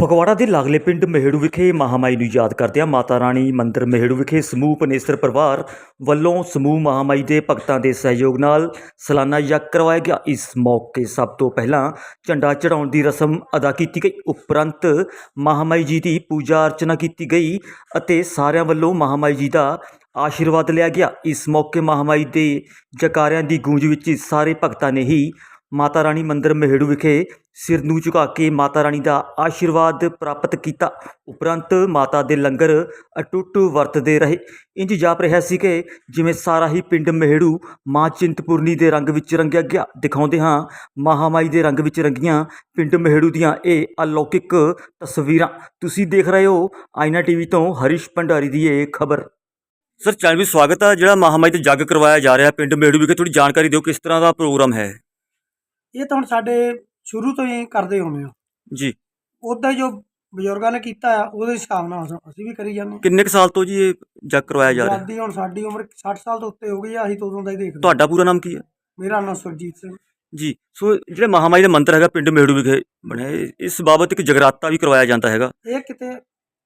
ਫਗਵਾੜਾ ਦੇ ਲਾਗਲੇ ਪਿੰਡ ਮਹੇੜੂ ਵਿਖੇ ਮਹਾਮਾਈ ਨੂੰ ਯਾਦ ਕਰਦਿਆਂ ਮਾਤਾ ਰਾਣੀ ਮੰਦਿਰ ਮਹੇੜੂ ਵਿਖੇ ਸਮੂਹ ਪਨੇਸਰ ਪਰਿਵਾਰ ਵੱਲੋਂ ਸਮੂਹ ਮਹਾਮਾਈ ਦੇ ਭਗਤਾਂ ਦੇ ਸਹਿਯੋਗ ਨਾਲ ਸਾਲਾਨਾ ਯੱਗ ਕਰਵਾਇਆ ਗਿਆ। ਇਸ ਮੌਕੇ ਸਭ ਤੋਂ ਪਹਿਲਾਂ ਝੰਡਾ ਚੜਾਉਣ ਦੀ ਰਸਮ ਅਦਾ ਕੀਤੀ ਗਈ। ਉਪਰੰਤ ਮਹਾਮਾਈ ਜੀ ਦੀ ਪੂਜਾ ਅਰਚਨਾ ਕੀਤੀ ਗਈ ਅਤੇ ਸਾਰਿਆਂ ਵੱਲੋਂ ਮਹਾਮਾਈ ਜੀ ਦਾ ਆਸ਼ੀਰਵਾਦ ਲਿਆ ਗਿਆ। ਇਸ ਮੌਕੇ ਮਹਾਮਾਈ ਦੇ ਜਕਾਰਿਆਂ ਦੀ ਗੂੰਜ ਵਿੱਚ ਸਾਰੇ ਭਗਤਾਂ ਨੇ ਹੀ ਮਾਤਾ ਰਾਣੀ ਮੰਦਿਰ ਮਹੇੜੂ ਵਿਖੇ ਸਿਰ ਨੂੰ ਝੁਕਾ ਕੇ ਮਾਤਾ ਰਾਣੀ ਦਾ ਆਸ਼ੀਰਵਾਦ ਪ੍ਰਾਪਤ ਕੀਤਾ। ਉਪਰੰਤ ਮਾਤਾ ਦੇ ਲੰਗਰ ਅਟੁੱਟ ਵਰਤਦੇ ਰਹੇ। ਇੰਜ ਜਾਪ ਰਿਹਾ ਸੀ ਕਿ ਜਿਵੇਂ ਸਾਰਾ ਹੀ ਪਿੰਡ ਮਹੇੜੂ ਮਾਂ ਚਿੰਤਪੁਰਨੀ ਦੇ ਰੰਗ ਵਿੱਚ ਰੰਗਿਆ ਗਿਆ। ਦਿਖਾਉਂਦੇ ਹਾਂ ਮਹਾਮਾਈ ਦੇ ਰੰਗ ਵਿੱਚ ਰੰਗੀਆਂ ਪਿੰਡ ਮਹੇੜੂ ਦੀਆਂ ਇਹ ਅਲੌਕਿਕ ਤਸਵੀਰਾਂ। ਤੁਸੀਂ ਦੇਖ ਰਹੇ ਹੋ ਆਇਨਾ ਟੀਵੀ ਤੋਂ ਹਰੀਸ਼ ਭੰਡਾਰੀ ਦੀ ਇਹ ਖਬਰ। ਸਰ, ਚੈਨਲ ਵਿੱਚ ਸਵਾਗਤ ਹੈ ਜਿਹੜਾ ਮਹਾਮਾਈ ਤੇ ਜੱਗ ਕਰਵਾਇਆ ਜਾ ਰਿਹਾ ਪਿੰਡ ਮੇੜੂ ਵਿਖੇ ਥੋੜੀ ਜਾਣਕਾਰੀ ਦਿਓ ਕਿਸ ਤਰ੍ਹਾਂ ਦਾ ਪ੍ਰੋਗਰਾਮ ਹੈ? ਇਹ ਤਾਂ ਹੁਣ ਸਾਡੇ ਸ਼ੁਰੂ ਤੋਂ ਹੀ ਕਰਦੇ ਹੁੰਦੇ ਆ। ਜੀ। ਉਦਾਂ ਹੀ ਜੋ ਬਜ਼ੁਰਗਾਂ ਨੇ ਕੀਤਾ ਆ ਉਹਦੇ ਹਿਸਾਬ ਨਾਲ ਅਸ- ਅਸੀਂ ਵੀ ਕਰੀ ਜਾਂਦੇ ਕਿੰਨੇ ਕੁ ਸਾਲ ਤੋਂ ਜੀ ਇਹ ਜੱਗ ਕਰਵਾਇਆ ਜਾ ਰਿਹਾ? ਆਜ਼ਾਦੀ ਹੁਣ ਸਾਡੀ ਉਮਰ 60 ਸਾਲ ਤੋਂ ਉੱਤੇ ਹੋ ਗਈ ਆ ਅਸੀਂ ਤੋਂ ਉਦੋਂ ਦਾ ਹੀ ਦੇਖਦੇ ਤੁਹਾਡਾ ਪੂਰਾ ਨਾਮ ਕੀ ਹੈ ਮੇਰਾ ਨਾਮ ਸੁਰਜੀਤ ਸਿੰਘ। ਜੀ ਸੋ ਜਿਹੜੇ ਮਹਾਮਾਈ ਦਾ ਮੰਦਿਰ ਹੈਗਾ ਪਿੰਡ ਮੇੜੂ ਵਿਖੇ ਬਣਿਆ ਇਸ ਬਾਬਤ ਇੱਕ ਜਗਰਾਤਾ ਵੀ ਕਰਵਾਇਆ ਜਾਂਦਾ ਹੈਗਾ। ਇਹ ਕਿਤੇ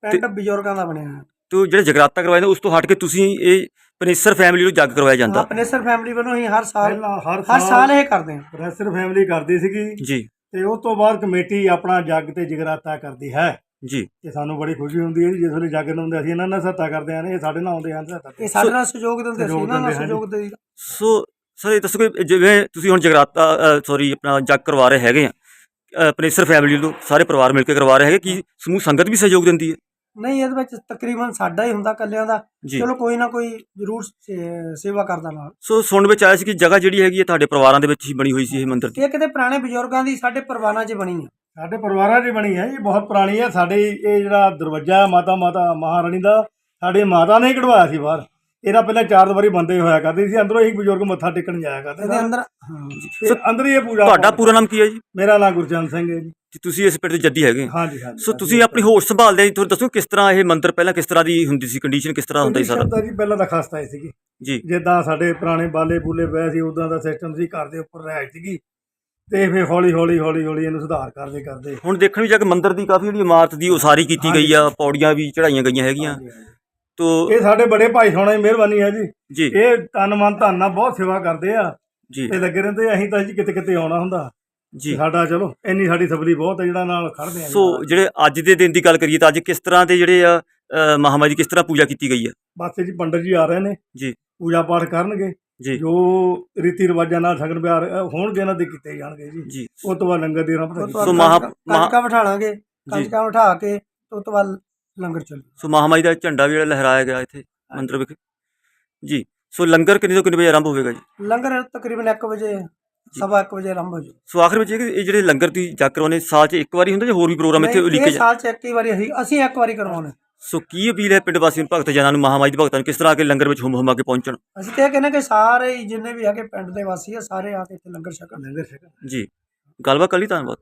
ਪਿੰਡ ਬਜ਼ੁਰਗਾਂ ਦਾ ਬਣਿਆ ਹੈ ਤੋ ਜਿਹੜੇ ਜਗਰਾਤਾ ਕਰਵਾਏ ਨੇ ਉਸ ਤੋਂ ਹਟ ਕੇ ਤੁਸੀਂ ਇਹ ਪਨੇਸਰ ਫੈਮਿਲੀ ਨੂੰ ਜੱਗ ਕਰਵਾਇਆ ਜਾਂਦਾ। ਆਪਨੇਸਰ ਫੈਮਿਲੀ ਵੱਲੋਂ ਅਸੀਂ ਹਰ ਸਾਲ ਪਹਿਲਾਂ ਹਰ ਹਰ ਸਾਲ ਇਹ ਕਰਦੇ ਹਾਂ। ਪ੍ਰੈਸਰ ਫੈਮਿਲੀ ਕਰਦੀ ਸੀਗੀ। ਜੀ। ਤੇ ਉਸ ਤੋਂ ਬਾਅਦ ਕਮੇਟੀ ਆਪਣਾ ਜੱਗ ਤੇ ਜਗਰਾਤਾ ਕਰਦੀ ਹੈ। ਜੀ। ਤੇ ਸਾਨੂੰ ਬੜੀ ਖੁਸ਼ੀ ਹੁੰਦੀ ਹੈ ਜੀ ਜਿਸ ਵੇਲੇ ਜੱਗ ਹੁੰਦੇ ਅਸੀਂ ਇਹਨਾਂ ਨਾਲ ਸਹਾਇਤਾ ਕਰਦੇ ਆਂ ਇਹ ਸਾਡੇ ਨਾਲ ਆਉਂਦੇ ਹਨ ਇਹ ਸਾਡੇ ਨਾਲ ਸਹਿਯੋਗ ਦਿੰਦੇ ਸੀ ਇਹਨਾਂ ਨਾਲ। ਸਹਿਯੋਗ ਦੇ। ਸੋ ਸਰ ਇਹ ਦੱਸੋ ਕਿ ਜਿਵੇਂ ਤੁਸੀਂ ਹੁਣ ਜਗਰਾਤਾ ਸੌਰੀ ਆਪਣਾ ਜੱਗ ਕਰਵਾ ਰਹੇ ਹੈਗੇ ਆ ਪਨੇਸਰ ਫੈਮਿਲੀ ਨੂੰ ਸਾਰੇ ਪਰਿਵਾਰ ਮਿਲ ਕੇ ਕਰਵਾ ਰਹੇ ਹੈਗੇ ਕਿ ਸਮੂਹ ਸੰਗਤ ਵੀ ਸਹਿਯੋਗ ਦਿੰਦੀ ਹੈ? ਨਹੀਂ ਇਹਦੇ ਵਿੱਚ ਤਕਰੀਬਨ ਸਾਡਾ ਹੀ ਹੁੰਦਾ ਕੱਲਿਆਂ ਦਾ। ਜੀ। ਚਲੋ ਕੋਈ ਨਾ ਕੋਈ ਜ਼ਰੂਰ ਸੇ- ਸੇਵਾ ਕਰਦਾ ਨਾਲ। ਸੋ ਸੁਣਨ ਵਿੱਚ ਆਇਆ ਸੀ ਕਿ ਜਗ੍ਹਾ ਜਿਹੜੀ ਹੈਗੀ ਹੈ ਤੁਹਾਡੇ ਪਰਿਵਾਰਾਂ ਦੇ ਵਿੱਚ ਹੀ ਬਣੀ ਹੋਈ ਸੀ ਇਹ ਮੰਦਿਰ ਦੀ? ਇਹ ਕਿਤੇ ਪੁਰਾਣੇ ਬਜ਼ੁਰਗਾਂ ਦੀ ਸਾਡੇ ਪਰਿਵਾਰਾਂ 'ਚ ਬਣੀ ਆ। ਸਾਡੇ ਪਰਿਵਾਰਾਂ ਦੀ ਬਣੀ ਹੈ ਜੀ ਬਹੁਤ ਪੁਰਾਣੀ ਹੈ। ਸਾਡੇ ਇਹ ਜਿਹੜਾ ਦਰਵਾਜ਼ਾ ਹੈ ਮਾਤਾ ਮਾਤਾ ਮਹਾਰਾਣੀ ਦਾ ਸਾਡੇ ਮਾਤਾ ਨੇ ਹੀ ਕਢਵਾਇਆ ਸੀ ਬਾਹਰ। ਇਹਦਾ ਪਹਿਲਾਂ ਚਾਰ ਦੀਵਾਰੀ ਬੰਦੇ ਹੋਇਆ ਕਰਦੀ ਸੀ ਅੰਦਰੋਂ ਹੀ ਬਜ਼ੁਰਗ ਮੱਥਾ ਟੇਕਣ ਜਾਇਆ ਕਰਦੇ ਇਹਦੇ ਸਨ ਅੰਦਰ ਹਾਂ ਤੇ ਅੰਦਰ ਹੀ ਇਹ ਪੂਜਾ ਤੁਹਾਡਾ ਪੂਰਾ ਨਾਮ ਕੀ ਹੈ ਜੀ? ਮੇਰਾ ਨਾਮ ਗੁਰਚਰਨ ਸਿੰਘ ਹੈ ਜੀ। ਤੁਸੀਂ ਇਸ ਪਿੰਡ ਦੇ ਜੱਦੀ ਹੈਗੇ ਹਾਂਜੀ ਹਾਂਜੀ। ਸੋ ਤੁਸੀਂ ਆਪਣੀ ਹੋਸ਼ ਸੰਭਾਲਦੇ ਜੀ ਤੁਹਾਨੂੰ ਦੱਸੋ ਕਿਸ ਤਰ੍ਹਾਂ ਇਹ ਮੰਦਿਰ ਪਹਿਲਾਂ ਕਿਸ ਤਰ੍ਹਾਂ ਦੀ ਹੁੰਦੀ ਸੀ ਕੰਡੀਸ਼ਨ ਕਿਸ ਤਰ੍ਹਾਂ ਹੁੰਦਾ ਸੀ ਸਾਰਾ? ਜੀ ਪਹਿਲਾਂ ਤਾਂ ਖਸਤਾ ਹੀ ਸੀਗੀ। ਜੀ। ਜਿੱਦਾਂ ਸਾਡੇ ਪੁਰਾਣੇ ਬਾਲੇ ਬੂਲੇ ਪਏ ਸੀ ਉਦਾਂ ਦਾ ਸਿਸਟਮ ਸੀ ਘਰ ਦੇ ਉੱਪਰ ਰਹਿ ਸੀਗੀ। ਤੇ ਫਿਰ ਹੌਲੀ ਹੌਲੀ ਹੌਲੀ ਹੌਲੀ ਇਹਨੂੰ ਸੁਧਾਰ ਕਰਦੇ ਕਰਦੇ। ਹੁਣ ਦੇਖਣ ਵੀ ਜਾ ਕੇ ਮੰਦਿਰ ਦੀ ਕਾਫੀ ਜਿਹੜੀ ਇਮਾਰਤ ਦੀ ਉਸਾਰੀ ਕੀਤੀ ਗਈ ਆ ਪੌੜੀਆਂ ਵੀ ਚੜਾਈਆਂ ਗਈਆਂ ਹੈਗੀਆਂ। ਤੋ ਇਹ ਸਾਡੇ ਬੜੇ ਭਾਈ ਸੋਣਾ ਦੀ ਮਿਹਰਬਾਨੀ ਹੈ ਜੀ। ਜੀ। ਇਹ ਤਨ ਮਨ ਧਨ ਨਾਲ ਬਹੁਤ ਸੇਵਾ ਕਰਦੇ ਆ। ਜੀ। ਤੇ ਲੱਗੇ ਰਹਿੰਦੇ ਅਸੀਂ ਤਾਂ ਜੀ ਕਿਤੇ ਕਿਤੇ ਆਉਣਾ ਹੁੰਦਾ। ਜੀ। ਸਾਡਾ ਚਲੋ ਇੰਨੀ ਸਾਡੀ ਸਬਲੀ ਬਹੁਤ ਹੈ ਜਿਹੜਾ ਨਾਲ ਖੜਦੇ ਆ। ਸੋ ਜਿਹੜੇ ਅੱਜ ਦੇ ਦਿਨ ਦੀ ਗੱਲ ਕਰੀਏ ਤਾਂ ਅੱਜ ਕਿਸ ਤਰ੍ਹਾਂ ਦੇ ਜਿਹੜੇ ਆ ਮਹਾਮਾਰੀ ਕਿਸ ਤਰ੍ਹਾਂ ਪੂਜਾ ਕੀਤੀ ਗਈ ਆ? ਬਸ ਜੀ ਪੰਡਤ ਜੀ ਆ ਰਹੇ ਨੇ। ਜੀ। ਪੂਜਾ ਪਾਠ ਕਰਨਗੇ। ਜੀ। ਜੋ ਰੀਤੀ ਰਿਵਾਜਾਂ ਨਾਲ ਸ਼ਗਨ ਵਿਹਾਰ ਹੋਣਗੇ ਇਹਨਾਂ ਦੇ ਕੀਤੇ ਜਾਣਗੇ ਜੀ। ਜੀ। ਉਸ ਤੋਂ ਬਾਅਦ ਲੰਗਰ ਦੀ ਰੰਭਾ ਸੋ ਮਹਾ- ਮਹਾ- ਬਿਠਾ ਲਾਂਗੇ। ਕੰਜਕਾਂ ਬਿਠਾ ਕੇ ਉਹ ਤੋਂ ਬਾਅਦ ਲੰਗਰ ਚੱਲੂ ਸੋ ਮਹਾਮਾਰੀ ਦਾ ਝੰਡਾ ਵੀ ਜਿਹੜਾ ਲਹਿਰਾਇਆ ਗਿਆ ਇੱਥੇ ਮੰਦਿਰ ਵਿਖੇ। ਜੀ ਸੋ ਲੰਗਰ ਕਿੰਨੇ ਤੋਂ ਕਿੰਨੇ ਵਜੇ ਆਰੰਭ ਹੋਵੇਗਾ ਜੀ? ਲੰਗਰ ਤਕਰੀਬਨ 1 ਵਜੇ ਸਵਾ 1 ਵਜੇ ਆਰੰਭ ਹੋ ਜੂ ਸੋ ਆਖਰ ਵਿੱਚ ਇਹ ਜਿਹੜੇ ਲੰਗਰ ਦੀ ਜੱਗ ਕਰਵਾਉਣੇ ਸਾਲ 'ਚ ਇੱਕ ਵਾਰੀ ਹੁੰਦਾ ਜਾਂ ਹੋਰ ਵੀ ਪ੍ਰੋਗਰਾਮ ਇੱਥੇ ਉਲੀਕੇ ਇਹ ਸਾਲ ਚ ਇੱਕ ਹੀ ਵਾਰੀ ਅਸੀਂ ਅਸੀਂ ਇੱਕ ਵਾਰੀ ਕਰਵਾਉਣੇ। ਸੋ ਕੀ ਅਪੀਲ ਹੈ ਪਿੰਡ ਵਾਸੀਆਂ ਨੂੰ ਭਗਤ ਜਨਾਂ ਨੂੰ ਮਹਾਮਾਈ ਦੇ ਭਗਤਾਂ ਨੂੰ ਕਿਸ ਤਰ੍ਹਾਂ ਆ ਕੇ ਲੰਗਰ ਵਿੱਚ ਹੁਮ ਹੁਮਾ ਕੇ ਪਹੁੰਚਣ? ਅਸੀਂ ਤੇ ਇਹ ਕਹਿੰਦੇ ਕਿ ਸਾਰੇ ਹੀ ਜਿੰਨੇ ਵੀ ਹੈਗੇ ਪਿੰਡ ਦੇ ਵਾਸੀ ਆ ਸਾਰੇ ਆ ਕੇ ਇੱਥੇ ਲੰਗਰ ਛਕਣ ਲੰਗਰ ਛਕਣ। ਜੀ। ਗੱਲਬਾਤ ਕਰ ਲਈ ਧੰਨਵਾਦ।